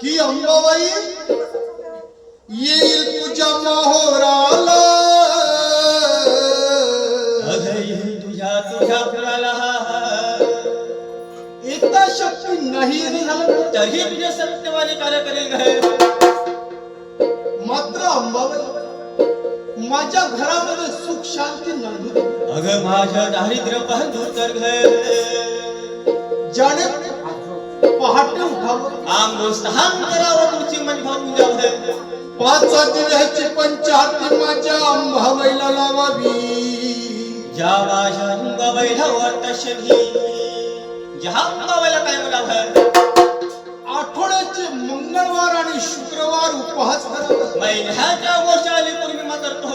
की अंबाबाई? येईल तुझ्या माहोराला. तुझ्या तुझ्या फुलाला येता शक्ती नाही झालं तरी. तुझे सत्यवाने कार्य करेल मात्र अंबाबाई माझ्या घरामध्ये सुख शांती दे. अगं माझं दारिद्र्य पाहून दूर कर ग ज्याने पहाटे उठावं. आंघोळ करावं तुझी मन भावून जावं पाच दिव्याची पंचाहत्ती माझ्या अंबाबाईला लावावी. ज्या माझ्या अंबाबाईला वाटत शनी ज्या अंबाबाईला काय म्हणावं आठवड्याचे मंगळवार आणि शुक्रवार करावा महिन्याच्या गोष्टी पौर्णिमा करतो.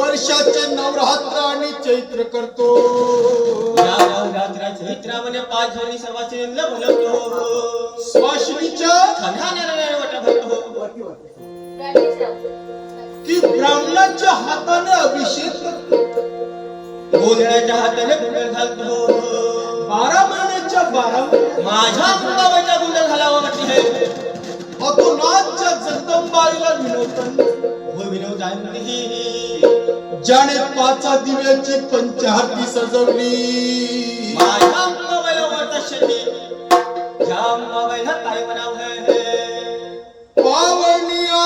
वर्षाचे नवरात्र आणि चैत्र करतो. चैत्रामध्ये पाच झाली सर्वांचे लवलो स्वाशिनीच्या खंडाने वाटा भरतो हो. की ब्राह्मणाच्या हाताने अभिषेक करतो. गोंधळाच्या हाताने गुंडल घालतो. बारा महिन्याच्या बारा माझ्या अंबाबाईचा गुंडल घालावा म्हटले अतोनाथच्या जगदंबाईला विनोदन हो विनोद ज्याने पाचा दिव्याची पंचाहत्ती सजवली. माझ्या मोबाईलवर तशी ह्या मोबाईल काय म्हणाव पावनिया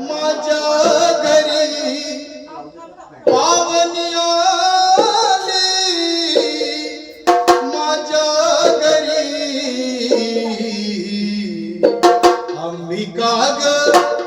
माझ्या घरी पावनिया माझ्या घरी अंबिका ग